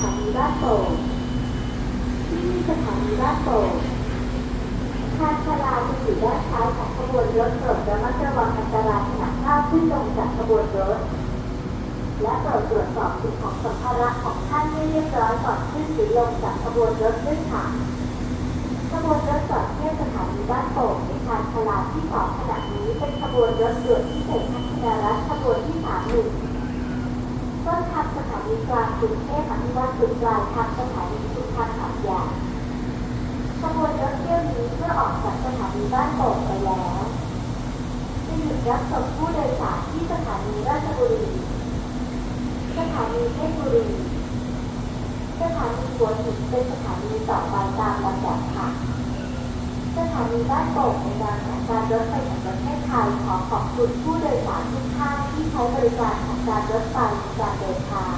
ถานีบ้านโป่งที่นี่สถานีบ้านโป่งทางชลาจะอยู่ด้านซ้ายของขบวนรถโปรดระมัดระวังอันตรายขณะข้าวขึ้นลงจากขบวนรถ และโปรดตรวจสอบสิ่งของสัมภาระของท่านให้เรียบร้อยก่อนขึ้นหรือลงจากขบวนรถด้วยค่ะขบวนรถจอดที่สถานีบ้านโป่งในทางชลาที่สองขณะ กลางกรุงเทพอภิวัตจุดปลายทางสถานีชุมทางขับยาขบวนรถเที่ยวนี้เมื่อออกจากสถานีบ้านโป่งไปแล้วจะหยุดรับส่งผู้โดยสารที่สถานีราชบุรี สถานีเพชรบุรี สถานีหัวหินเป็นสถานีต่อไปตามลำดับค่ะ สถานีบ้านโป่งในนามของการรถไฟแห่งประเทศไทยขอขอบคุณผู้โดยสารทุกท่านที่ใช้บริการของการรถไฟในการเดินทาง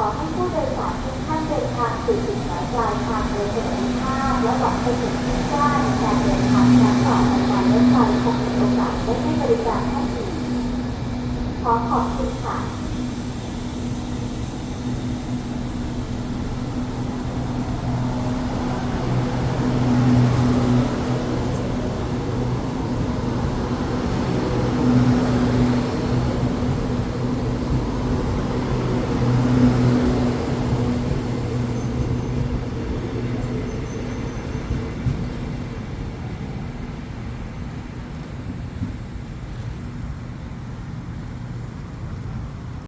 ขอให้ผู้โดยสารทุกท่านเดินทางสู่จุดหมายปลายทางโดยสวัสดิภาพและหวังเป็นสิ่งที่ได้ในการเดินทางครั้งต่อไปการรถไฟคงมีโอกาสได้ให้บริการท่านอีกขอขอบคุณค่ะ